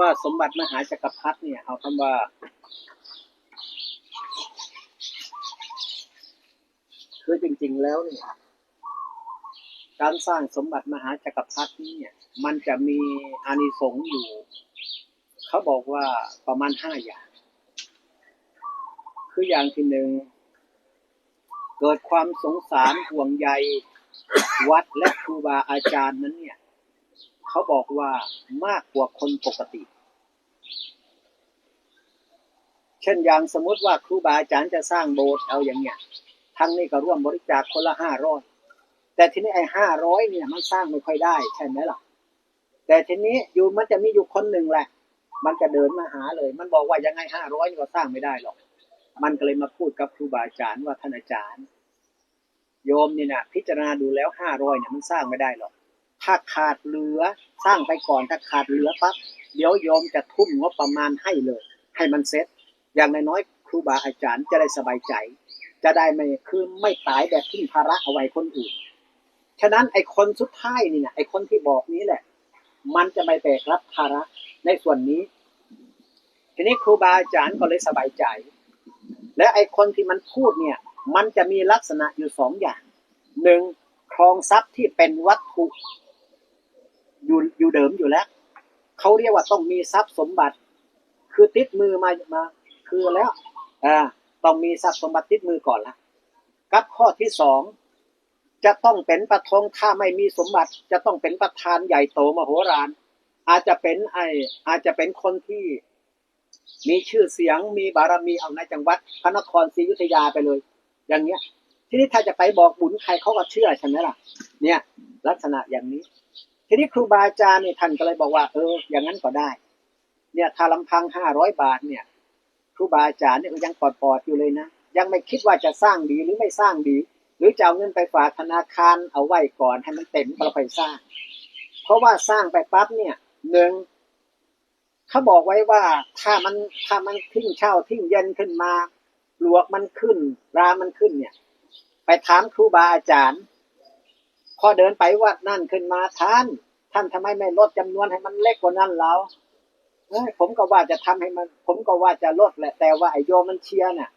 ว่าสมบัติมหาจักรพรรดิเนี่ย เอาคำว่า คือจริง ๆ แล้วเนี่ย การสร้างสมบัติมหาจักรพรรดิเนี่ย มันจะมีอานิสงส์อยู่ เขาบอกว่าประมาณห้าอย่าง คืออย่างที่หนึ่งเกิดความสงสารห่วงใยวัดและครูบาอาจารย์นั้นเนี่ย เขาบอกว่ามากกว่าคนปกติ เช่นอย่างสมมติว่าครูบาอาจารย์จะสร้างโบสถ์เอาอย่างเนี้ยทั้งนี้ก็ร่วมบริจาคคนละห้าร้อยแต่ทีนี้ไอ้ห้าร้อยเนี่ยมันสร้างไม่ค่อยได้ใช่ไหมล่ะ แต่ทีนี้อยู่มันจะมีอยู่คนหนึ่งแหละ มันจะเดินมาหาเลย มันบอกว่ายังไงห้าร้อยก็สร้างไม่ได้หรอก มันก็เลยมาพูดกับครูบาอาจารย์ว่าท่านอาจารย์ โยมนี่นะพิจารณาดูแล้วห้าร้อยเนี่ยมันสร้างไม่ได้หรอก ถ้าขาดเหลือสร้างไปก่อนถ้าขาดเหลือปั๊บเดี๋ยวโยมจะทุ่มงบประมาณให้เลย ให้มันเซ็ตอย่างน้อยๆครูบาอาจารย์จะได้สบายใจ จะได้ไม่คือไม่ตายแบบทิ้งภาระเอาไว้คนอื่น ฉะนั้นไอ้คนสุดท้ายนี่นะไอ้คนที่บอกนี้แหละ มันจะไม่แบกรับภาระในส่วนนี้ ทีนี้ครูบาอาจารย์ก็เลยสบายใจ และไอ้คนที่มันพูดเนี่ย มันจะมีลักษณะอยู่สองอย่างหนึ่งครองทรัพย์ที่เป็นวัตถุ อยู่อยู่เดิมอยู่แล้วเขาเรียกว่าต้องมีทรัพย์สมบัติ คือติดมือมามา คือแล้วอ่าต้องมีทรัพย์สมบัติติดมือก่อนละกับข้อที่สองจะต้องเป็นประทงถ้าไม่มีสมบัติ จะต้องเป็นประธานใหญ่โตมโหฬารอาจจะเป็นไออาจจะเป็นคนที่มีชื่อเสียงมีบารมีเอาในจังหวัดพระนครศรีอยุธยาไปเลย อย่างเงี้ย ทีนี้ถ้าจะไปบอกบุญใครเขาก็เชื่อใช่ไหมล่ะ เนี่ย ลักษณะอย่างนี้ ทีนี้ครูบาอาจารย์เนี่ยท่านก็เลยบอกว่าเอออย่างนั้นก็ได้ เนี่ยถ้าลำพังห้าร้อยบาทเนี่ย ครูบาอาจารย์เนี่ยยังปลอดๆอยู่เลยนะยังไม่คิดว่าจะสร้างดีหรือไม่สร้างดี หรือจะเอาเงินไปฝากธนาคารเอาไว้ก่อนให้มันเต็มแล้วค่อยสร้าง เพราะว่าสร้างไปปั๊บเนี่ยหนึ่งเขาบอกไว้ว่าถ้ามันถ้ามันทิ้งเช่าทิ้งเย็นขึ้นมาปลวกมันขึ้นรามันขึ้นเนี่ย ไปถามครูบาอาจารย์ พอเดินไปวัดนั่นขึ้นมาท่าน ท่านทำไมไม่ลดจำนวนให้มันเล็กกว่านั้นแล้วเอ้ยผมก็ว่าจะทำให้มัน ผมก็ว่าจะลดแหละแต่ว่าไอโยมมันเชียร์น่ะ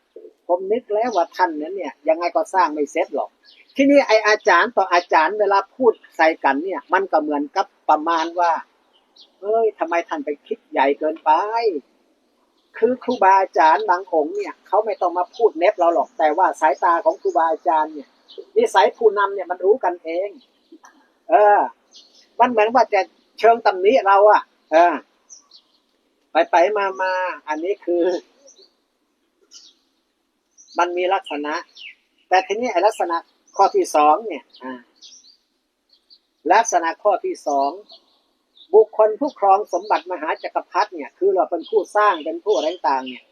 ผมนึกแล้วว่าท่านนั้นเนี่ย ยังไงก็สร้างไม่เสร็จหรอก ที่นี่ไออาจารย์ต่ออาจารย์เวลาพูดใส่กันเนี่ย มันก็เหมือนกับประมาณว่าเฮ้ยทำไมท่านไปคิดใหญ่เกินไป คือครูบาอาจารย์บางองค์เนี่ยเขาไม่ต้องมาพูดเน็บเราหรอกแต่ว่าสายตาของครูบาอาจารย์เนี่ย นิสัยผู้นำเนี่ยมันรู้กันเอง เออ มันเหมือนว่าจะเชิงตำหนิเราอะเออ ไปไปมามา อันนี้คือ มันมีลักษณะ แต่ทีนี้ไอ้ลักษณะข้อที่สองเนี่ยลักษณะข้อที่สองบุคคลผู้ครองสมบัติมหาจักรพรรดิเนี่ย คือเราเป็นผู้สร้างเป็นผู้อะไรต่างเนี่ย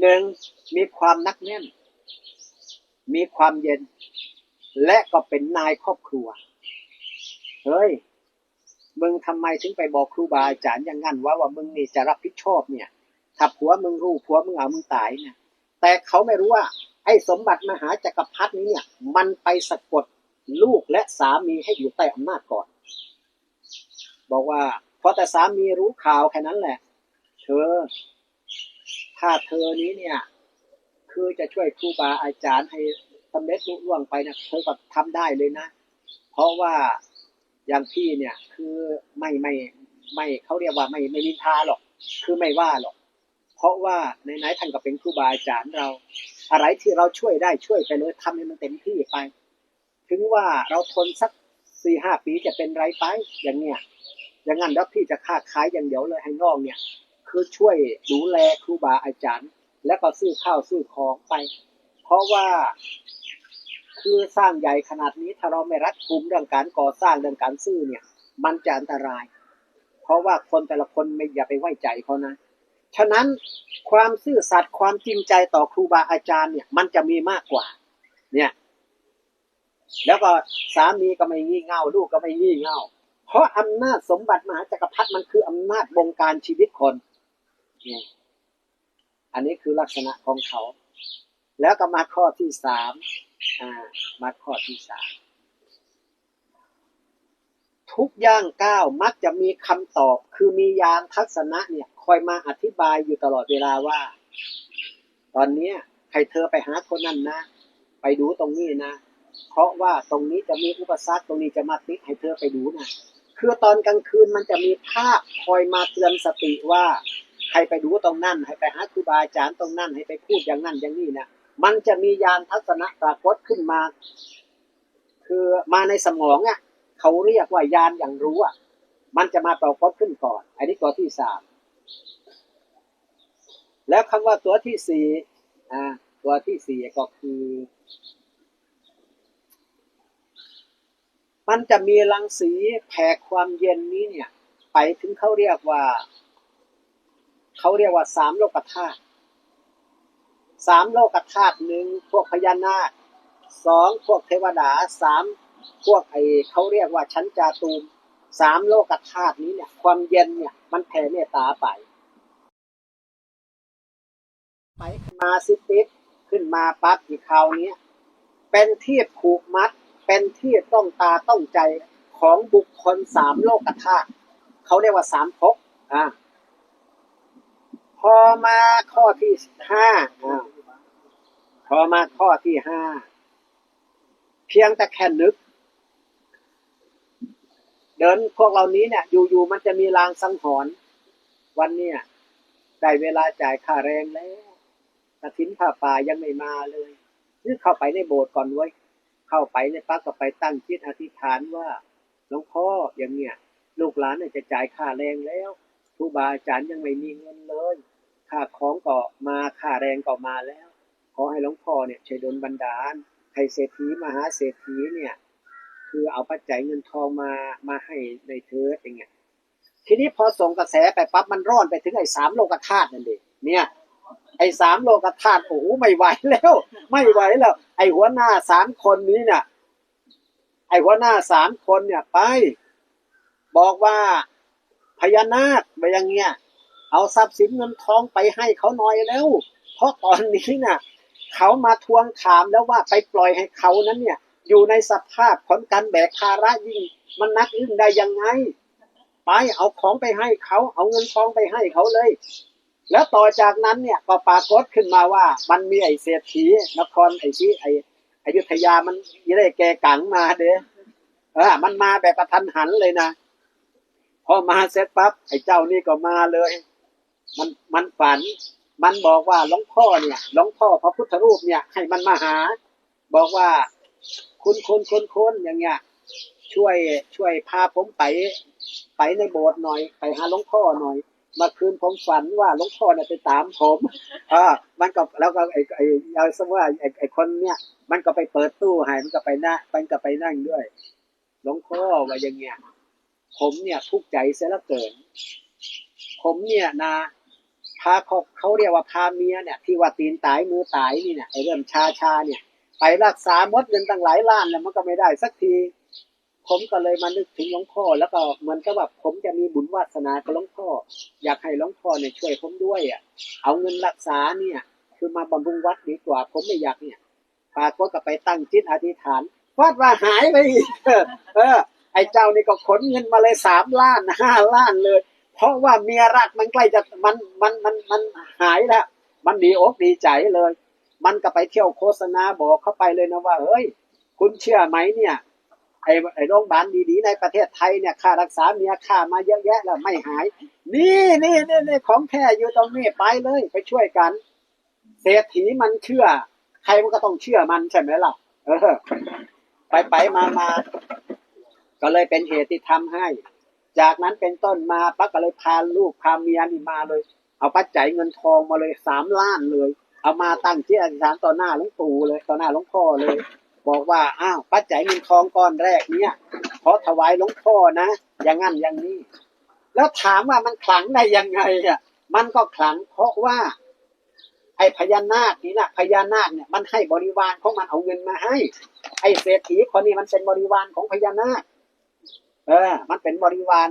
หนึ่งมีความนักแน่น มีความเย็น และก็เป็นนายครอบครัว เฮ้ย มึงทำไมถึงไปบอกครูบาอาจารย์อย่างนั้นว่าว่ามึงนี่จะรับผิดชอบเนี่ย ถ้าผัวมึงรู้ผัวมึงเอามึงตายเนี่ย แต่เขาไม่รู้ว่า ไอ้สมบัติมหาจักรพรรดินี้เนี่ย มันไปสะกดลูกและสามีให้อยู่ใต้อำนาจก่อน บอกว่าพอแต่สามีรู้ข่าวแค่นั้นแหละ เธอ ถ้าเธอนี้เนี่ย คือจะช่วยครูบาอาจารย์ให้สำเร็จลุล่วงไปนะเธอก็ทำได้เลยนะ เพราะว่าอย่างพี่เนี่ย คือไม่ไม่ไม่เขาเรียกว่าไม่ไม่นินทาหรอก คือไม่ว่าหรอก เพราะว่าในไหนท่านก็เป็นครูบาอาจารย์เรา อะไรที่เราช่วยได้ช่วยไปเลยทำให้มันเต็มที่ไป ถึงว่าเราทนสักสี่ห้าปีจะเป็นไรไปอย่างเนี้ยอย่างนั้นแล้วพี่จะค้าขายอย่างเดียวเลยให้น้องเนี่ย คือช่วยดูแลครูบาอาจารย์ แล้วก็ซื้อข้าวซื้อของไป เพราะว่าคือสร้างใหญ่ขนาดนี้ถ้าเราไม่รัดกุมเรื่องการก่อสร้างเรื่องการซื้อเนี่ย มันจะอันตราย เพราะว่าคนแต่ละคนไม่อย่าไปไว้ใจเขานะฉะนั้นความซื่อสัตย์ความจริงใจต่อครูบาอาจารย์เนี่ย มันจะมีมากกว่า เนี่ยแล้วก็สามีก็ไม่งี่เง่าลูกก็ไม่งี่เง่า เพราะอำนาจสมบัติมหาจักรพรรดิมันคืออำนาจบงการชีวิตคนเนี่ย อันนี้คือลักษณะของเขา แล้วก็มาข้อที่สามอ่ามาข้อที่สามทุกย่างก้าวมักจะมีคำตอบ คือมียานทัศนะเนี่ยคอยมาอธิบายอยู่ตลอดเวลาว่า ตอนเนี้ใครเธอไปหาคนนั้นนะ ไปดูตรงนี้นะ เพราะว่าตรงนี้จะมีอุปสรรคตรงนี้จะมาติดให้เธอไปดูนะคือตอนกลางคืนมันจะมีภาพคอยมาเตือนสติว่า ให้ไปดูตรงนั้นให้ไปหาครูบาอาจารย์ตรงนั้นให้ไปพูดอย่างนั้นอย่างนี้นะมันจะมียานทัศนะปรากฏขึ้นมา คือมาในสมองอะเขาเรียกว่ายานอย่างรู้อะมันจะมาปรากฏขึ้นก่อน อันนี้ตัวที่สามแล้วคำว่าตัวที่สี่อ่าตัวที่สี่ก็คือ มันจะมีรังสีแผ่ความเย็นนี้เนี่ย ไปถึงเขาเรียกว่า เขาเรียกว่าสามโลกธาตุสามโลกธาตุหนึ่งพวกพญานาคสองพวกเทวดาสามพวกไอเขาเรียกว่าชั้นจาตูมสามโลกธาตุนี้เนี่ยความเย็นเนี่ยมันแผ่เมตตาไป ไปขึ้นมาสิติดขึ้นมาปั๊บอีกคราวนี้เป็นที่ผูกมัด เป็นที่ต้องตาต้องใจของบุคคลสามโลกธาตุเขาเรียกว่าสามภพอ่า พอมาข้อที่ห้าพอมาข้อที่ห้า เพียงแต่แค่นึก เดินพวกเหล่านี้เนี่ย อยู่ๆมันจะมีรางสังหรณ์วันเนี้ยได้เวลาจ่ายค่าแรงแล้วกระถินผ้าป่ายังไม่มาเลยนี่เข้าไปในโบสถ์ก่อนเว้ เข้าไปในปั๊บก็ไปตั้งจิตอธิษฐานว่าหลวงพ่ออย่างเนี้ยลูกหลานเนี่ยจะจ่ายค่าแรงแล้ว ครูบาอาจารย์ยังไม่มีเงินเลยค่าของก็มาค่าแรงก็มาแล้ว ขอให้หลวงพ่อเนี่ยช่วยดลบันดาลให้เศรษฐีมหาเศรษฐีเนี่ย คือเอาปัจจัยเงินทองมามาให้ในเธออย่างเงี้ยทีนี้พอส่งกระแสไปปั๊บมันร้อนไปถึงไอ้สามโลกธาตุนั่นเองเนี่ยไอ้สามโลกธาตุโอ้โหไม่ไหวแล้ว ไม่ไหวแล้ว ไอ้หัวหน้าสามคนนี้เนี่ยไอ้หัวหน้าสามคนเนี่ยไป บอกว่า พญานาคไปอย่างเงี้ยเอาทรัพย์สินเงินทองไปให้เขาหน่อยแล้ว เพราะตอนนี้น่ะเขามาทวงถามแล้วว่าไปปล่อยให้เขานั้นเนี่ย อยู่ในสภาพของการแบกภาระยิ่ง มันนักอึ้งได้ยังไง ไปเอาของไปให้เขาเอาเงินทองไปให้เขาเลย แล้วต่อจากนั้นเนี่ยก็ปรากฏขึ้นมาว่า มันมีไอ้เศรษฐีนครไอ้ที่ไอ้อยุธยามันยี่ได้แกกังมาเด้อเออมันมาแบบกระทันหันเลยนะ พอมาเสร็จปั๊บไอ้เจ้านี่ก็มาเลย มันมันฝัน มันบอกว่าหลวงพ่อเนี่ยหลวงพ่อพระพุทธรูปเนี่ย ให้มันมาหา บอกว่าคุณคุณคุณคุณอย่างเงี้ย ช่วยช่วยพาผมไป ไปในโบสถ์หน่อย ไปหาหลวงพ่อหน่อยเมาคืนผมฝันว่าหลวงพ่อเนี่ยไปตามผมอ่ามันก็แล้วก็ไอ้ไอ้เอาสมว่าไอ้ไอ้คนเนี่ย มันก็ไปเปิดตู้ให้มันก็ไปนั่งมันก็ไปนั่งด้วย หลวงพ่อว่าอย่างเงี้ย ผมเนี่ยทุกข์ใจเสียละเกิน ผมเนี่ยนะพาเขาเขาเรียกว่าพาเมียเนี่ยที่ว่าตีนตายมือตายนี่เนี่ยไอ้เรื่องชาชาเนี่ย ไปรักษาหมดเงินตั้งหลายล้านแล้วมันก็ไม่ได้สักที ผมก็เลยมานึกถึงหลวงพ่อแล้วก็เหมือนกับว่าผมจะมีบุญวาสนากับหลวงพ่อ อยากให้หลวงพ่อเนี่ยช่วยผมด้วยอะเอาเงินรักษาเนี่ย คือมาบำรุงวัดดีกว่า ผมไม่อยากเนี่ยปากก็ไปตั้งจิตอธิษฐานวาดว่าหายไปอีกเออ อ้เจ้านี่ก็ขนเงินมาเลยสามล้านห้าล้านเลย เพราะว่าเมียรักมันใกล้จะมันมันมันมันหายแล้ว มันดีอกดีใจเลย มันก็ไปเที่ยวโฆษณาบอกเข้าไปเลยนะว่าเฮ้ย คุณเชื่อไหมเนี่ยไอ้ไอ้โรงพยาบาลดีๆในประเทศไทยเนี่ยค่ารักษาเมียค่ามาเยอะแยะแล้วไม่หาย นี่นี่นี่นี่ของแท้อยู่ตรงนี้ไปเลยไปช่วยกัน เศรษฐีมันเชื่อ ใครมันก็ต้องเชื่อมันใช่ไหมล่ะเออไปไปมามา ก็เลยเป็นเหตุที่ทำให้ จากนั้นเป็นต้นมาปั๊บก็เลยพาลูกพาเมียนี่มาเลย เอาปัจจัยเงินทองมาเลยสามล้านเลย เอามาตั้งที่อธิษฐานต่อหน้าหลวงปู่เลยต่อหน้าหลวงพ่อเลย บอกว่าอ้าวปัจจัยเงินทองก้อนแรกเนี่ยขอถวายหลวงพ่อนะอย่างงั้นอย่างนี้ แล้วถามว่ามันขลังได้ยังไงอะมันก็ขลังเพราะว่า ไอ้พญานาคนี่นะพญานาคเนี่ยมันให้บริวารของมันเอาเงินมาให้ ไอ้เศรษฐีคนนี้มันเป็นบริวารของพญานาค เออ มันเป็นบริวาร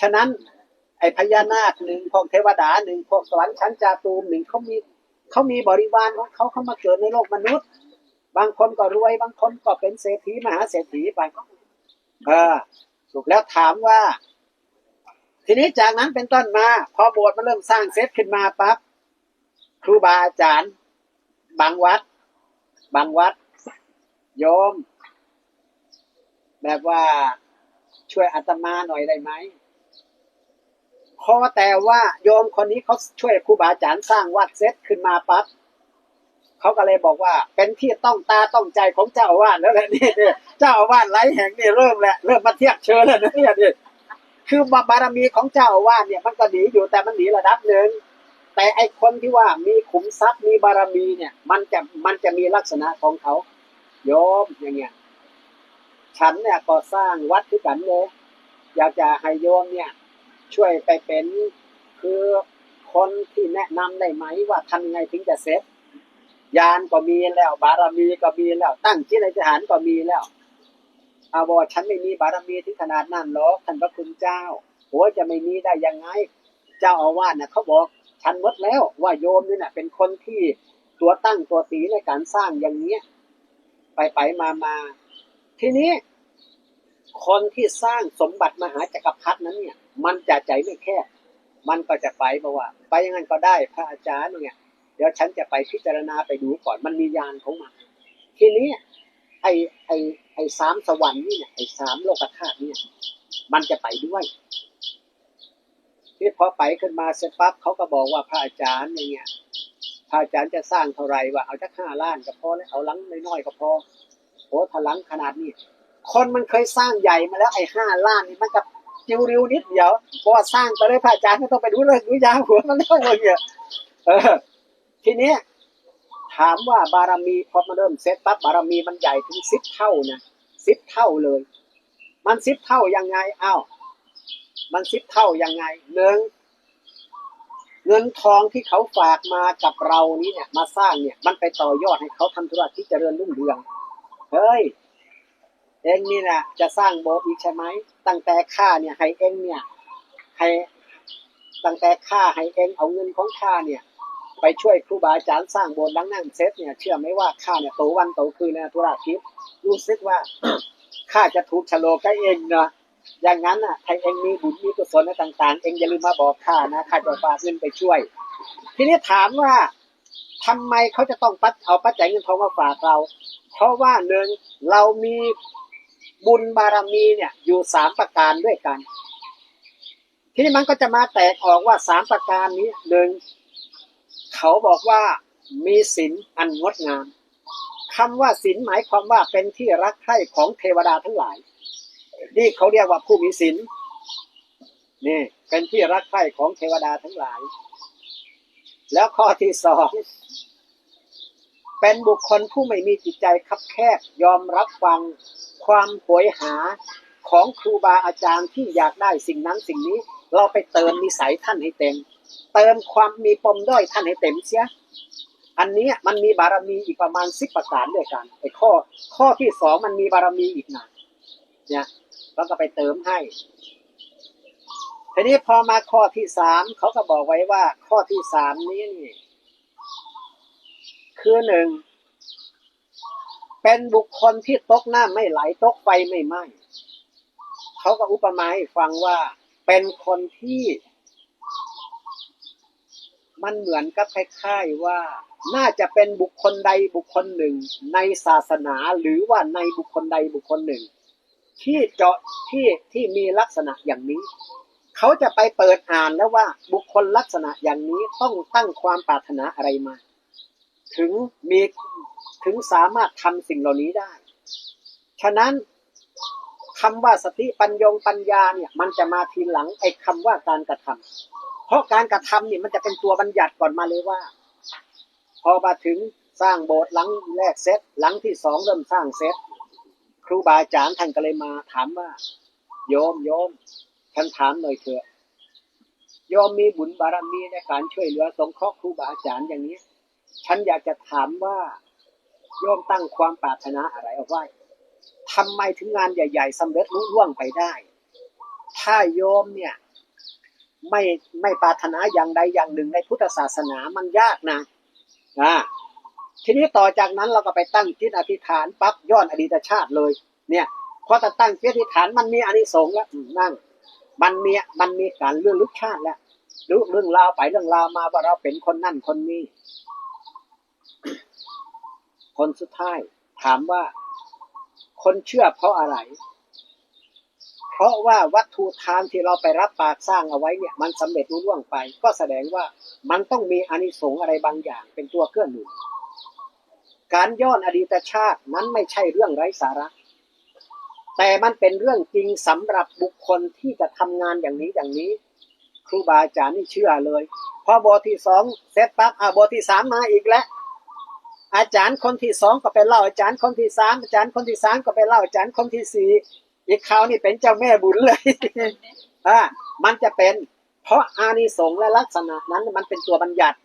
ฉะนั้น ไอ้พญานาคหนึ่งพวกเทวดาหนึ่งพวกสวรรค์ชั้นจาตูมหนึ่งเขามีเขามีบริวารของเขาเขามาเกิดในโลกมนุษย์ บางคนก็รวย บางคนก็เป็นเศรษฐีมหาเศรษฐีไปเออถูกแล้วถามว่า ทีนี้จากนั้นเป็นต้นมา พอโบสถ์มันเริ่มสร้างเสร็จขึ้นมาปั๊บครูบาอาจารย์ บางวัด บางวัด โยม แบบว่า ช่วยอาตมาหน่อยได้ไหมเพราะแต่ว่าโยมคนนี้เขาช่วยครูบาอาจารย์สร้างวัดเสร็จขึ้นมาปั๊บเขาก็เลยบอกว่า เป็นที่ต้องตาต้องใจของเจ้าอาวาสแล้วแหละนี่เจ้าอาวาสหลายแห่งนี่เริ่มแหล้วเริ่มมาเทียบเชิญแล้วนะเนี่ยนี่คือบารมีของเจ้าอาวาสเนี่ย มันก็หนีอยู่แต่มันหนีระดับหนึ่งแต่ไอคนที่ว่ามีขุมทรัพย์มีบารมีเนี่ย มันจะมันจะมีลักษณะของเขาโยมอย่างเงี้ย ฉันเนี่ยก็สร้างวัดที่กันเลย อยากจะให้โยมเนี่ย ช่วยไปเป็นคือคนที่แนะนำได้ไหมว่าทำยังไงถึงจะเสร็จยานก็มีแล้ว บารมีก็มีแล้ว ตั้งจิตอธิษฐานก็มีแล้วอาบอกฉันไม่มีบารมีที่ขนาดนั้นหรอกท่านพระคุณเจ้าโอ้จะไม่มีได้ยังไง เจ้าอาวาสน่ะเขาบอกฉันหมดแล้วว่าโยมนี่น่ะเป็นคนที่ตัวตั้งตัวตีในการสร้างอย่างเนี้ย ไปไปมามา ทีนี้ คนที่สร้างสมบัติมหาจักรพรรดินั้นเนี่ย มันจะใจไม่แคบมันก็จะไปบอกว่า ไปยังไงก็ได้พระอาจารย์เนี่ยเดี๋ยวฉันจะไปพิจารณาไปดูก่อนมันมียานของมันทีนี้ไอ้ไอ้ไอ้สามสวรรค์นี่เนี่ยไอ้สามโลกธาตุเนี่ย มันจะไปด้วยที่พอไปขึ้นมาเสร็จปั๊บเขาก็บอกว่าพระอาจารย์อย่างเงี้ยพระอาจารย์จะสร้างเท่าไหร่ว่าเอาจักห้าล้านก็พอแล้วเอาหลังน้อยๆก็พอ โอ้ถ้าหลังขนาดนี้ คนมันเคยสร้างใหญ่มาแล้วไอ้ห้าล้านนี่มันกับจิวริวนิดเดียวเพราะว่าสร้างไปเลยพระอาจารย์ไม่ต้องไปดูเลยดูยาหัวมันแล้วเลยเนี่ยทีนี้ถามว่าบารมีพอมาเริ่มเซตปั๊บบารมีมันใหญ่ถึงสิบเท่านะสิบเท่าเลย มันสิบเท่ายังไงอ้าวมันสิบเท่ายังไงหนึ่งเงินทองที่เขาฝากมากับเรานี้เนี่ยมาสร้างเนี่ยมันไปต่อยอดให้เขาทำธุรกิจเจริญรุ่งเรือง เฮ้ย เองนี่นะจะสร้างโบสถ์อีกใช่ไหม ตั้งแต่ข้าเนี่ยให้เองเนี่ย ให้ตั้งแต่ข้าให้เองเอาเงินของข้าเนี่ย ไปช่วยครูบาอาจารย์สร้างโบสถ์ดังนั่งเซตเนี่ย เชื่อไหมว่าข้าเนี่ยโตวันโตคืนในธุรกิจรู้สึกว่าข้าจะถูกฉลกกับเองนะอย่างนั้นอะถ้าเองมีบุญมีกุศลต่างๆ เองอย่าลืมมาบอกข้านะข้าจะฝากเงินไปช่วย ทีนี้ถามว่าทำไมเขาจะต้องปัดเอาปัจจัยเงินทองมาฝากเรา เพราะว่าหนึ่งเรามีบุญบารมีเนี่ยอยู่สามประการด้วยกัน ทีนี้มันก็จะมาแตกออกว่าสามประการนี้หนึ่งเขาบอกว่ามีศีลอันงดงามคำว่าศีลหมายความว่าเป็นที่รักใคร่ของเทวดาทั้งหลาย นี่เขาเรียกว่าผู้มีศีลนี่เป็นที่รักใคร่ของเทวดาทั้งหลาย แล้วข้อที่สอง เป็นบุคคลผู้ไม่มีจิตใจคับแคบยอมรับฟังความโหยหาของครูบาอาจารย์ที่อยากได้สิ่งนั้นสิ่งนี้ เราไปเติมนิสัยท่านให้เต็ม เติมความมีปมด้อยท่านให้เต็มเสียอันนี้มันมีบารมีอีกประมาณสิบประการด้วยกันไอ้ข้อข้อที่สองมันมีบารมีอีกหน่อยเนี่ยเราก็ไปเติมให้ทีนี้พอมาข้อที่สามเขาก็บอกไว้ว่าข้อที่สามนี้นี่ คือหนึ่ง เป็นบุคคลที่ตกน้ำไม่ไหลตกไฟไม่ไหม้เขาก็อุปมาให้ฟังว่าเป็นคนที่ มันเหมือนกับคล้ายๆว่า น่าจะเป็นบุคคลใดบุคคลหนึ่ง ในศาสนาหรือว่าในบุคคลใดบุคคลหนึ่ง ที่เจาะที่ที่มีลักษณะอย่างนี้เขาจะไปเปิดอ่านแล้วว่าบุคคลลักษณะอย่างนี้ต้องตั้งความปรารถนาอะไรมา ถึงมีถึงสามารถทำสิ่งเหล่านี้ได้ ฉะนั้นคำว่าสติปัญญงปัญญาเนี่ย มันจะมาทีหลังไอ้คาว่าการกระทำเพราะการกระทำเนี่ยมันจะเป็นตัวบัญญัติก่อนมาเลยว่า พอมาถึงสร้างโบสถ์หลังแรกเซตหลังที่สองเริ่มสร้างเซตครูบาอาจารย์ท่านก็เลยมาถามว่า โยมโยมท่านถามหน่อยเถอะโยมมีบุญบารมีในการช่วยเหลือสงเคราะห์ครูบาอาจารย์อย่างนี้ ฉันอยากจะถามว่าโยมตั้งความปรารถนาอะไรเอาไว้ทำไมถึงงานใหญ่ ๆสำเร็จรุ่ร่วงไปได้ ถ้าโยมเนี่ยไม่ไม่ปรารถนาอย่างใดอย่างหนึ่งในพุทธศาสนามันยากนะอ่าทีนี้ต่อจากนั้นเราก็ไปตั้งจิตอธิษฐานปั๊บย้อนอดีตชาติเลย เนี่ยพอแต่ตั้งเจตอธิษฐานมันมีอานิสงส์แล้วนั่ง มันมีมันมีการเรื่องลึกชาติแล้วรู้เรื่องราวไปเรื่องราวมาว่าเราเป็นคนนั่นคนนี้ คนสุดท้าย ถามว่า คนเชื่อเพราะอะไร เพราะว่าวัตถุทานที่เราไปรับปากสร้างเอาไว้เนี่ย มันสำเร็จรุ่ร่วงไป ก็แสดงว่ามันต้องมีอนิสงส์อะไรบางอย่าง เป็นตัวเกื้อหนุนการย้อนอดีตชาตินั้นไม่ใช่เรื่องไร้สาระ แต่มันเป็นเรื่องจริงสำหรับบุคคลที่จะทำงานอย่างนี้อย่างนี้ ครูบาอาจารย์นี่เชื่อเลย พอบทที่สองเสร็จปั๊บอ่าบทที่สามมาอีกแล้ว อาจารย์คนที่สองก็ไปเล่าอาจารย์คนที่สามอาจารย์คนที่สามก็ไปเล่าอาจารย์คนที่สี่อีกคราวนี่เป็นเจ้าแม่บุญเลยอ่ามันจะเป็น เพราะอานิสงส์และลักษณะนั้นมันเป็นตัวบัญญัติ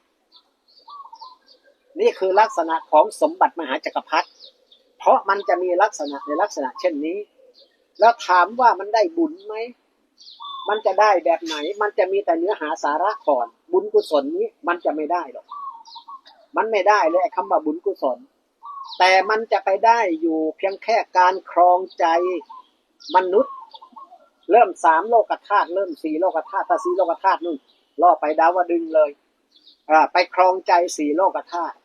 นี่คือลักษณะของสมบัติมหาจักรพรรดิเพราะมันจะมีลักษณะในลักษณะเช่นนี้ แล้วถามว่ามันได้บุญไหมมันจะได้แบบไหน มันจะมีแต่เนื้อหาสาระก่อน บุญกุศลนี้มันจะไม่ได้หรอก มันไม่ได้เลยคำว่าบุญกุศล แต่มันจะไปได้อยู่เพียงแค่การครองใจมนุษย์ เริ่มสามโลกธาตุเริ่มสี่โลกธาตุถ้าสี่โลกธาตุนู่นล่อไปดาวดึงเลยอ่าไปครองใจสี่โลกธาตุ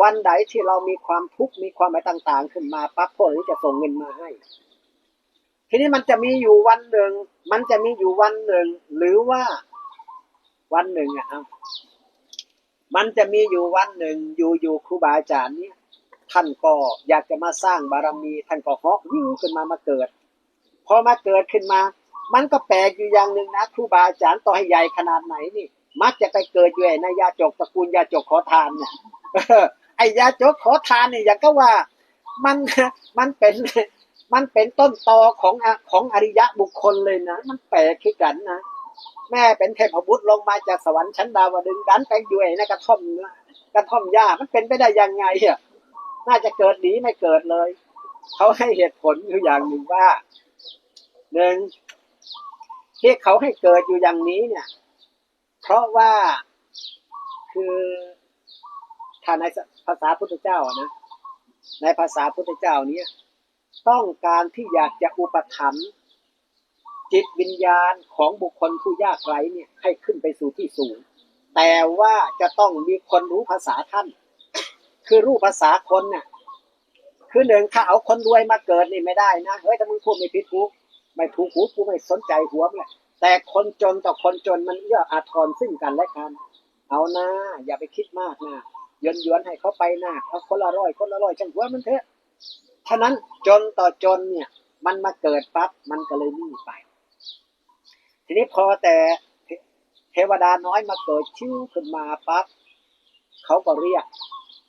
วันใดที่เรามีความทุกข์มีความอะไรต่าง ๆ ขึ้นมาปั๊บพวกนี้จะส่งเงินมาให้ ทีนี้มันจะมีอยู่วันหนึ่ง มันจะมีอยู่วันหนึ่ง หรือว่าวันหนึ่งอะเอา มันจะมีอยู่วันหนึ่งอยู่อยู่ครูบาอาจารย์เนี่ยท่านก็อยากจะมาสร้างบารมี ท่านก็เหาะวิ่งขึ้นมามาเกิด พอมาเกิดขึ้นมา มันก็แปลกอยู่อย่างหนึ่งนะครูบาอาจารย์ต่อให้ใหญ่ขนาดไหนนี่ มักจะไปเกิดอยู่ในยาจกตระกูลยาจกขอทานเนี่ยไอ้ยาจกขอทานเนี่ยอย่างก็ว่ามันมันเป็นมันเป็นต้นตอของของอริยะบุคคลเลยนะ มันแปลกคือกันนะ แม่เป็นเทพบุตรลงมาจากสวรรค์ชั้นดาวดึงดันไปอยู่ในกระท่อมกระท่อมหญ้ามันเป็นไปได้ยังไงอะน่าจะเกิดหนีไม่เกิดเลย เขาให้เหตุผลอยู่อย่างหนึ่งว่าหนึ่งที่เขาให้เกิดอยู่อย่างนี้เนี่ย เพราะว่าคือถ้าในภาษาพุทธเจ้านะในภาษาพุทธเจ้านี้ต้องการที่อยากจะอุปถัมภ์ จิตวิญญาณของบุคคลผู้ยากไร้เนี่ยให้ขึ้นไปสู่ที่สูง แต่ว่าจะต้องมีคนรู้ภาษาท่าน คือรู้ภาษาคนเนี่ยคือหนึ่งถ้าเอาคนรวยมาเกิดนี่ไม่ได้นะเฮ้ยถ้ามึงพูดไม่ผิดกูไม่ถูกหูกูไม่สนใจหัวเลยแต่คนจนต่อคนจนมันเอื้ออาทรซึ่งกันและกัน เอานะอย่าไปคิดมากนะยนยวนๆให้เขาไปนะเอาคนละร้อยคนละร้อยช่างหัวมันเถอะฉะนั้นจนต่อจนเนี่ย มันมาเกิดปั๊บมันก็เลยนิ่ไป ทีนี้พอแต่เทวดาน้อยมาเกิดชื่อขึ้นมาปั๊บเขาก็เรียก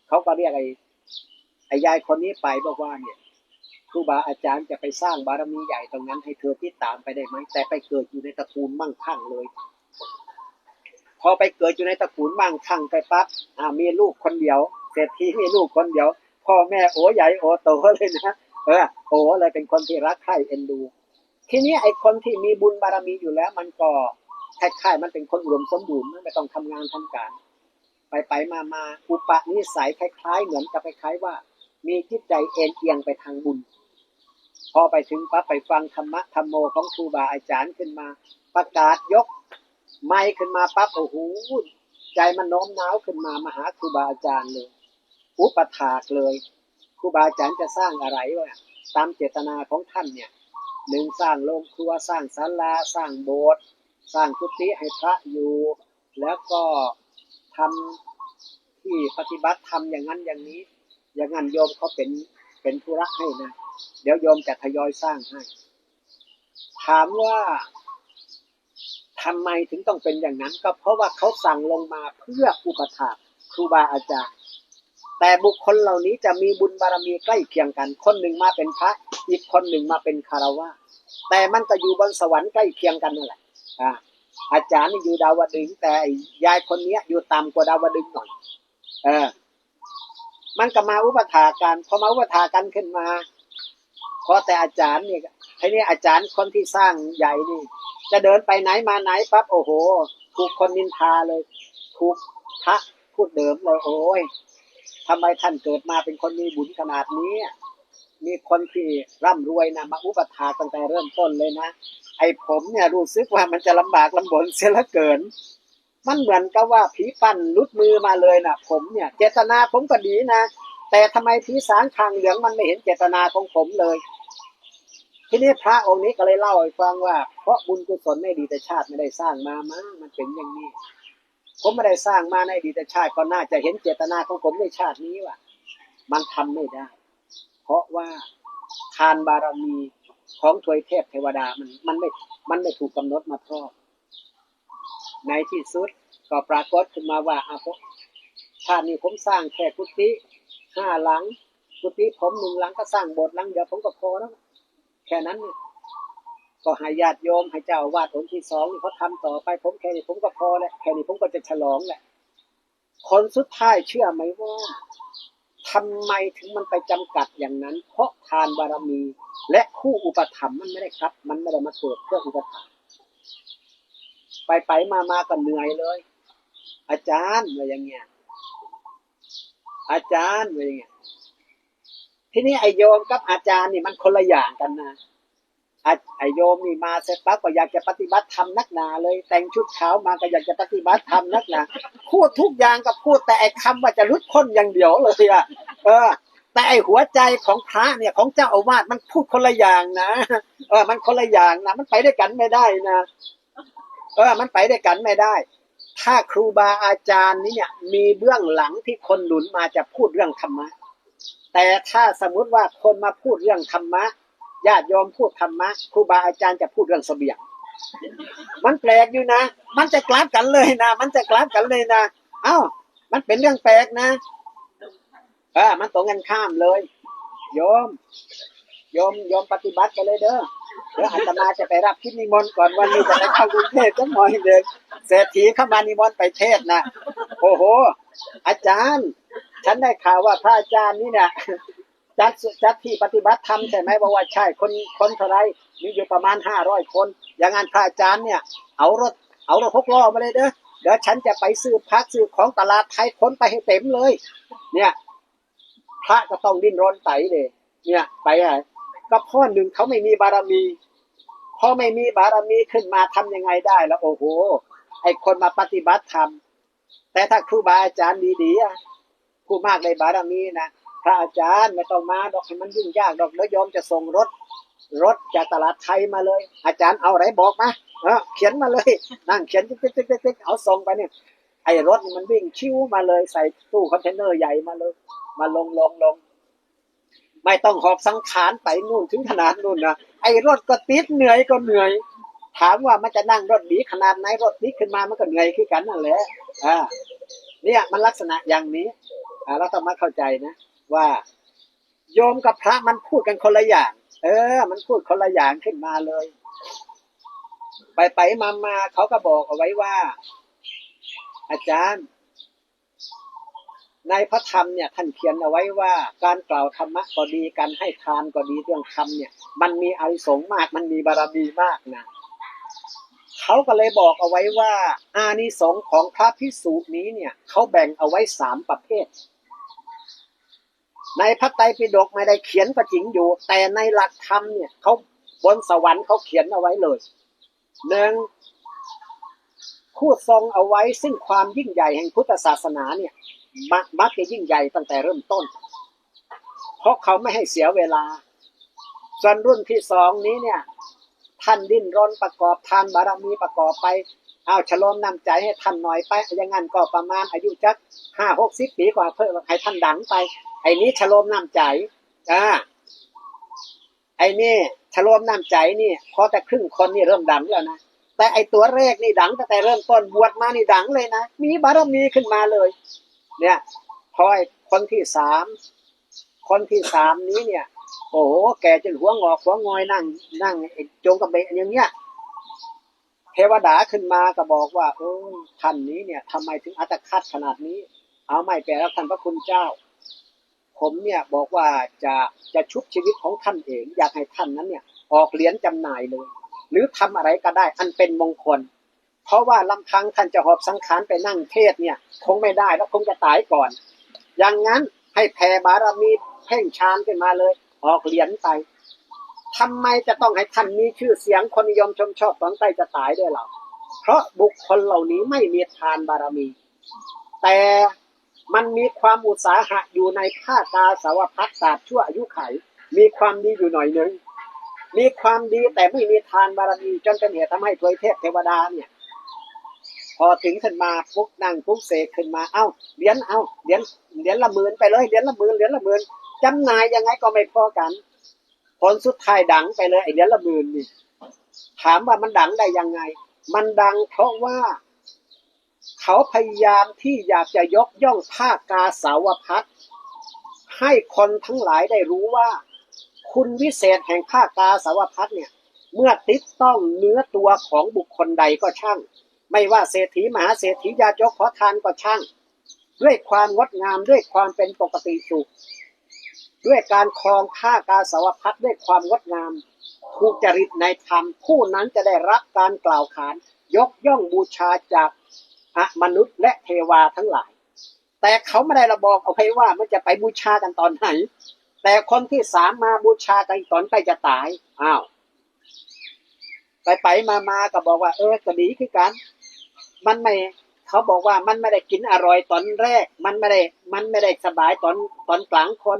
เขาก็เรียกไอ้ไอ้ยายคนนี้ไปบอกว่าเนี่ยครูบาอาจารย์จะไปสร้างบารมีใหญ่ตรงนั้นให้เธอติดตามไปได้ไหมแต่ไปเกิดอยู่ในตระกูลมั่งคั่งเลย พอไปเกิดอยู่ในตระกูลมั่งคั่งไปปั๊บอ่ามีลูกคนเดียวเศรษฐีมีลูกคนเดียวพ่อแม่โอ้ใหญ่โอ้โตเลยนะเออโอ้เลยเป็นคนที่รักใคร่เอ็นดู ทีนี้ไอ้คนที่มีบุญบารมีอยู่แล้ว มันก็คล้ายๆมันเป็นคนอุดมสมบูรณ์ไม่ต้องทำงานทำการ ไปไปมามาอุปนิสัยคล้าย ๆ เหมือนกับคล้ายๆว่า มีจิตใจเอ็นเอียงไปทางบุญ พอไปถึงปั๊บไปฟังธรรมะธรรมโมของครูบาอาจารย์ขึ้นมา ประกาศยก ไม้ขึ้นมาปั๊บโอ้โหใจมันโน้มน้าวขึ้นมามาหาครูบาอาจารย์เลยอุปถากเลยครูบาอาจารย์จะสร้างอะไรวะตามเจตนาของท่านเนี่ย หนึ่งสร้างโรงครัวสร้างศาลาสร้างโบสถ์สร้างกุฏิให้พระอยู่ แล้วก็ทำที่ปฏิบัติธรรมอย่างนั้นอย่างนี้ อย่างนั้นโยมเขาเป็นเป็นธุระให้นะเดี๋ยวโยมจะทยอยสร้างให้ ถามว่าทำไมถึงต้องเป็นอย่างนั้น ก็เพราะว่าเขาสั่งลงมาเพื่ออุปถากครูบาอาจารย์ แต่บุคคลเหล่านี้จะมีบุญบารมีใกล้เคียงกัน คนหนึ่งมาเป็นพระ อีกคนหนึ่งมาเป็นคารวะแต่มันก็อยู่บนสวรรค์ใกล้เคียงกันนั่นแหละอ่าอาจารย์นี่อยู่ดาวดึงแต่ยายคนเนี้ยอยู่ต่ำกว่าดาวดึงหน่อย เออ มันก็มาอุปถากันพอมาอุปถากันขึ้นมาพอแต่อาจารย์เนี่ยทีนี้อาจารย์คนที่สร้างใหญ่นี่ จะเดินไปไหนมาไหนปั๊บโอ้โห ถูกคนนินทาเลย ถูกพระพูดเดิมเลยโอ้ย ทำไมท่านเกิดมาเป็นคนมีบุญขนาดนี้ มีคนที่ร่ำรวยนะมาอุปถาตั้งแต่เริ่มต้นเลยนะ ไอ้ผมเนี่ยรู้สึกว่ามันจะลำบากลำบนเสียลือเกิน มันเหมือนกับว่าผีปั้นลุดมือมาเลยนะผมเนี่ย เจตนาผมก็ดีนะ แต่ทำไมผีสางคางเหลืองมันไม่เห็นเจตนาของผมเลย ทีนี้พระองค์นี้ก็เลยเล่าให้ฟังว่า เพราะบุญกุศลในอดีแต่ชาติไม่ได้สร้างมามั้งมันเป็นอย่างนี้ ผมไม่ได้สร้างมาในอดีตชาติก็น่าจะเห็นเจตนาของผมในชาตินี้ว่า มันทำไม่ได้ เพราะว่าทานบารมีของทวยเทพเทวดามันมันไม่มันไม่ถูกกำหนดมาครอบในที่สุดก็ปรากฏขึ้นมาว่าอาภชาตินี้ผมสร้างแค่กุฏิห้าหลังกุฏิผมหนึ่งหลังก็สร้างโบสถ์หลังเดียวผมก็พอแล้วแค่นั้นเนี่ย ก็ให้ญาติโยมให้เจ้าวาดองค์ที่สองเขาทำต่อไปผมแค่นี้ผมก็พอแหล้วแค่นี้ผมก็จะฉลองแหละคนสุดท้ายเชื่อไหมว่าทำไมถึงมันไปจำกัดอย่างนั้น เพราะทานบารมี และคู่อุปถัมภ์มันไม่ได้ครับ มันไม่ได้มาเกิดเพื่ออุปถัมภ์ไปไปมามาก็เหนื่อยเลย อาจารย์อะไรอย่างเงี้ยอาจารย์อะไรอย่างเงี้ยทีนี้ไอโยมกับอาจารย์นี่มันคนละอย่างกันนะ ไอโยมนี่มาเสร็จปั๊บก็อยากจะปฏิบัติธรรมนักหนาเลย แต่งชุดขาวมาก็อยากจะปฏิบัติธรรมนักหนาพูดทุกอย่างก็พูดแต่ไอคำว่าจะรุดพ้นอย่างเดียวเลยอะเออ แต่ไอหัวใจของพระเนี่ยของเจ้าอาวาสมันพูดคนละอย่างนะเออ มันคนละอย่างนะมันไปด้วยกันไม่ได้นะเออ มันไปด้วยกันไม่ได้ ถ้าครูบาอาจารย์นี่เนี่ย มีเบื้องหลังที่คนหนุนมาจะพูดเรื่องธรรมะแต่ถ้าสมมุติว่าคนมาพูดเรื่องธรรมะ ญาติโยมพูดธรรมะครูบาอาจารย์จะพูดเรื่องเสบียง มันแปลกอยู่นะ มันจะกลับกันเลยนะ มันจะกลับกันเลยนะ เอ้า มันเป็นเรื่องแปลกนะเออมันตรงกันข้ามเลยโยมโยมโยมปฏิบัติกันเลยเด้อเดี๋ยวอาตมาจะไปรับพินิมนต์ก่อนวันนี้จะไปเข้ากรุงเทพจังหน่อยเดินเศรษฐีเข้ามานิมนต์ไปเทศน์นะโอ้โห อาจารย์ ฉันได้ข่าวว่าพระอาจารย์นี่เนี่ย จัดจัดที่ปฏิบัติธรรมใช่ไหมบอกว่าใช่คนคนเท่าไรมีอยู่ประมาณห้าร้อยคน อย่างงั้นพระอาจารย์เนี่ย เอารถเอารถหกล้อมาเลยเด้อเดี๋ยวฉันจะไปซื้อพักซื้อของตลาดไทยคนไปให้เต็มเลย เนี่ย พระก็ต้องดิ้นรนไตเลยเนี่ย ไปอะก็พ่อหนึ่งเขาไม่มีบารมีพอไม่มีบารมีขึ้นมาทำยังไงได้แล้วโอ้โห ไอคนมาปฏิบัติธรรมแต่ถ้าครูบาอาจารย์ดีๆผู้มากในบารมีนะ พระอาจารย์ไม่ต้องมาดอกให้มันยุ่งยากดอกเดี๋ยวยอมจะส่งรถ รถจากตลาดไทยมาเลย อาจารย์เอาอะไรบอกมาเออเขียนมาเลย นั่งเขียนติ๊กติ๊กติ๊กติ๊กเอาส่งไปเนี่ยไอ้รถมันวิ่งชิวมาเลยใส่ตู้คอนเทนเนอร์ใหญ่มาเลย มาลงลงลงไม่ต้องหอบสังขารไปนู่นถึงขนาดนู่นนะไอ้รถก็ติดเหนื่อยก็เหนื่อย ถามว่ามันจะนั่งรถดีขนาดไหนรถนี้ขึ้นมามันก็เหนื่อยคือกันนั่นแหละอ่าเนี่ยมันลักษณะอย่างนี้อ่าเราต้องมาเข้าใจนะ ว่า โยมกับพระมันพูดกันคนละอย่าง เออ มันพูดคนละอย่างขึ้นมาเลย ไปไปมามาเขาก็บอกเอาไว้ว่า อาจารย์ ในพระธรรมเนี่ย ท่านเขียนเอาไว้ว่า การกล่าวธรรมะก็ดีการให้ทานก็ดีเรื่องธรรมเนี่ย มันมีอานิสงมาก มันมีบารมีมากนะเขาก็เลยบอกเอาไว้ว่า อานิสงส์ของพระพิสุนี้เนี่ยเขาแบ่งเอาไว้สามประเภท ในพระไตรปิฎกไม่ได้เขียนก็จริงอยู่ แต่ในหลักธรรมเนี่ยเขาบนสวรรค์เขาเขียนเอาไว้เลยหนึ่งผู้ทรงเอาไว้ซึ่งความยิ่งใหญ่แห่งพุทธศาสนาเนี่ยมักมักจะยิ่งใหญ่ตั้งแต่เริ่มต้น เพราะเขาไม่ให้เสียเวลาส่วนรุ่นที่สองนี้เนี่ย ท่านดิ้นรนประกอบทานบารมีประกอบไป เอาฉลอมน้ำใจให้ท่านหน่อยไปอย่างงั้นก็ประมาณอายุจักห้าหกสิบปีกว่าเพิ่มให้ท่านดังไป ไอ้นี้ฉลอมน้ำใจอ่าไอ้นี่ฉลอมน้ำใจนี่พอแต่ครึ่งคนนี่เริ่มดังแล้วนะแต่ไอตัวแรกนี่ดังตั้งแต่เริ่มต้นบวชมานี่ดังเลยนะมีบารมีขึ้นมาเลย เนี่ยพอไอ้คนที่สามคนที่สามนี้เนี่ย โอ้โหแกจนหัวงอกหัวงอยนั่ง นั่งโจงกระเบนอย่างเงี้ย เทวดาขึ้นมาก็บอกว่าโอ้ท่านนี้เนี่ยทำไมถึงอัตคัดขนาดนี้ เอาไม่แปลแล้วท่านพระคุณเจ้า ผมเนี่ยบอกว่าจะจะชุบชีวิตของท่านเอง อยากให้ท่านนั้นเนี่ย ออกเหรียญจำหน่ายเลย หรือทำอะไรก็ได้ อันเป็นมงคล เพราะว่าลำพังท่านจะหอบสังขารไปนั่งเทศเนี่ย คงไม่ได้แล้วคงจะตายก่อน อย่างนั้นให้แผ่บารมีเพ่งฌานขึ้นมาเลย ออกเหรียญไป ทำไมจะต้องให้ท่านมีชื่อเสียงคนนิยมชมชอบตอนใกล้จะตายด้วยเราเพราะบุคคลเหล่านี้ไม่มีทานบารมี แต่มันมีความอุตสาหะอยู่ในภาคกาสาวพัฒศาสตร์ชั่วอายุไข มีความดีอยู่หน่อยหนึ่งมีความดีแต่ไม่มีทานบารมีจนเป็นเหตุทำให้ถวยเทพเทวดาเนี่ยพอถึงขึ้นมาปุ๊กนั่งปุ๊กเสกขึ้นมาเอ้าเหรียญเอ้าเหรียญเหรียญละหมื่นไปเลยเหรียญละหมื่นเหรียญละหมื่นจำนายยังไงก็ไม่พอกัน ผลสุดท้ายดังไปเลยไอ้เหรียละหมื่นนี่ถามว่ามันดังได้ยังไง มันดังเพราะว่าเขาพยายามที่อยากจะยกย่องภาคกาสาวพัฒให้คนทั้งหลายได้รู้ว่า คุณวิเศษแห่งภาคกาสาวพัฒเนี่ย เมื่อติดต้องเนื้อตัวของบุคคลใดก็ช่าง ไม่ว่าเศรษฐีมหาเศรษฐียาจกขอทานก็ช่าง ด้วยความงดงามด้วยความเป็นปกติสุข ด้วยการครองผ้ากาสาวพัดด้วยความงดงามถูกจริตในธรรมผู้นั้นจะได้รับการกล่าวขานยกย่องบูชาจากอมนุษย์และเทวาทั้งหลาย แต่เขาไม่ได้ระบอกเอาไว้ว่ามันจะไปบูชากันตอนไหน แต่คนที่สามมาบูชากันตอนใกล้จะตายอ้าวไปไปมามาก็บอกว่า เออก็ดีคือกัน มันไม่ เขาบอกว่ามันไม่ได้กินอร่อยตอนแรก มันไม่ได้ มันไม่ได้สบายตอนตอนกลางคน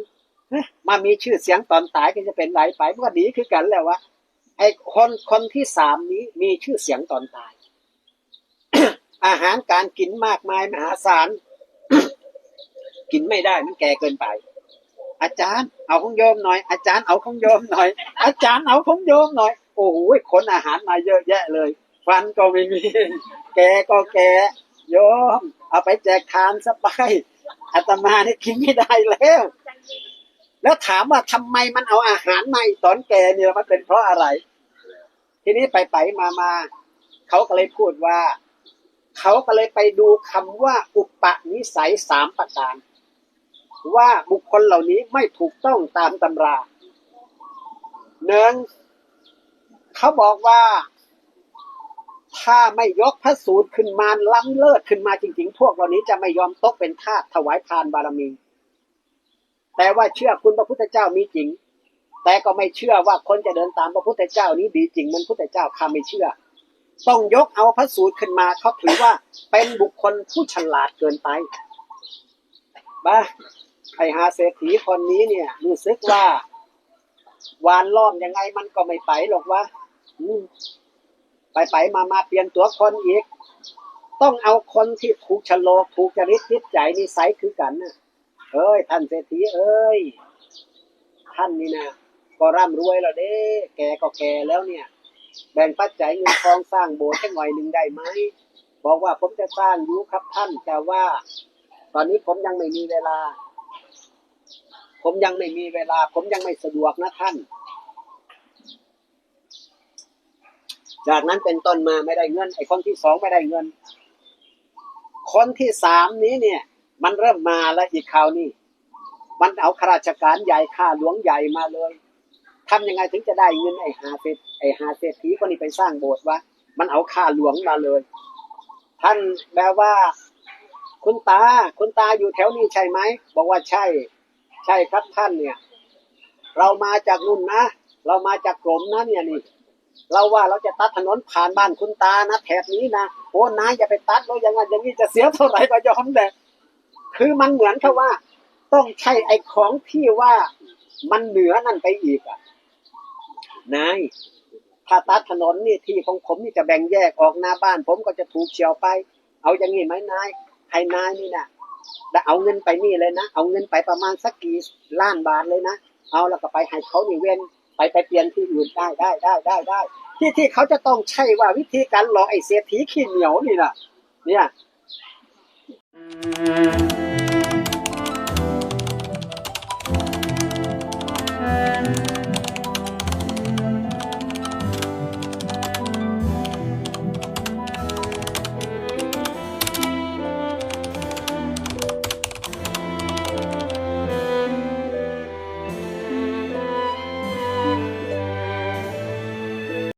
มามีชื่อเสียงตอนตายก็จะเป็นไรไปมันก็ดีคือกันแล้ววะไอ้คนคนที่สามนี้มีชื่อเสียงตอนตาย อาหารการกินมากมายมหาศาลกินไม่ได้มันแก่เกินไป อาจารย์เอาของโยมหน่อย อาจารย์เอาของโยมหน่อย อาจารย์เอาของโยมหน่อย โอ้โหคนอาหารมาเยอะแยะเลย ฟันก็ไม่มี แกก็แกโยม เอาไปแจกทานสบายอาตมานี่กินไม่ได้แล้ว แล้วถามว่าทำไมมันเอาอาหารมาตอนแกเนี่ยมันเป็นเพราะอะไร ทีนี้ไปไปมามาเขาก็เลยพูดว่า เขาก็เลยไปดูคำว่าอุปนิสัยสามประการ ว่าบุคคลเหล่านี้ไม่ถูกต้องตามตำราหนึ่งเขาบอกว่า ถ้าไม่ยกพระสูตรขึ้นมาล้ำเลิศขึ้นมาจริง ๆ พวกเหล่านี้จะไม่ยอมตกเป็นทาสถวายทานบารมี แต่ว่าเชื่อคุณพระพุทธเจ้ามีจริง แต่ก็ไม่เชื่อว่าคนจะเดินตามพระพุทธเจ้านี้ดีจริง มันพุทธเจ้าข้าไม่เชื่อ ต้องยกเอาพระสูตรขึ้นมาเขาถือว่าเป็นบุคคลผู้ฉลาดเกินไปบ้าไอหาเศรษฐีคนนี้เนี่ยรู้สึกว่าวานล้อมยังไงมันก็ไม่ไปหรอกวะไปไปมามาเปลี่ยนตัวคนอีก ต้องเอาคนที่ถูกฉลกถูกจริตทิศใจนิสัยคือกันน่ะ เอ้ยท่านเศรษฐีเอ้ย ท่านนี่นะก็ร่ำรวยแล้วเด้ แกก็แกแล้วเนี่ย แบ่งปัจจัยเงินทองสร้างโบสถ์สักหน่อยหนึ่งได้ไหมบอกว่าผมจะสร้างอยู่ครับท่านแต่ว่า ตอนนี้ผมยังไม่มีเวลา ผมยังไม่มีเวลา ผมยังไม่สะดวกนะท่าน จากนั้นเป็นต้นมาไม่ได้เงิน ไอ้คนที่สองไม่ได้เงิน คนที่สามนี้เนี่ย มันเริ่มมาแล้วอีกคราวนี้มันเอาข้าราชการใหญ่ข้าหลวงใหญ่มาเลยทำยังไงถึงจะได้เงินไอ้หาเศษไอ้หาเศรษฐีคนนี้ไปสร้างโบสถ์วะมันเอาข้าหลวงมาเลย ท่านแบบว่า คุณตาคุณตาอยู่แถวนี้ใช่ไหมบอกว่าใช่ ใช่ครับท่านเนี่ย เรามาจากนู่นนะเรามาจากกรมนะเนี่ยนี่เราว่าเราจะตัดถนนผ่านบ้านคุณตานะแถบนี้นะโอ้นายอย่าไปตัดเราอย่างนั้นอย่างนี้จะเสียเท่าไหร่ก็ยอมแต่ คือมันเหมือนกับว่า ต้องใช้ไอ้ของที่ว่ามันเหนือนั่นไปอีกอะนายถ้าตัดถนนนี่ที่ของผมนี่จะแบ่งแยกออกหน้าบ้าน ผมก็จะถูกเฉียวไป เอาอย่างนี้ไหมนายให้นายนี่นะได้เอาเงินไปนี่เลยนะ เอาเงินไปประมาณสักกี่ล้านบาทเลยนะ เอาแล้วก็ไปให้เขานี่เว้นไปไปเปลี่ยนที่อื่นได้ได้ได้ได้ได้ ที่ที่เขาจะต้องใช่ว่าวิธีการหลอกไอ้เศรษฐีขี้เหนียวนี่นะเนี่ย Thank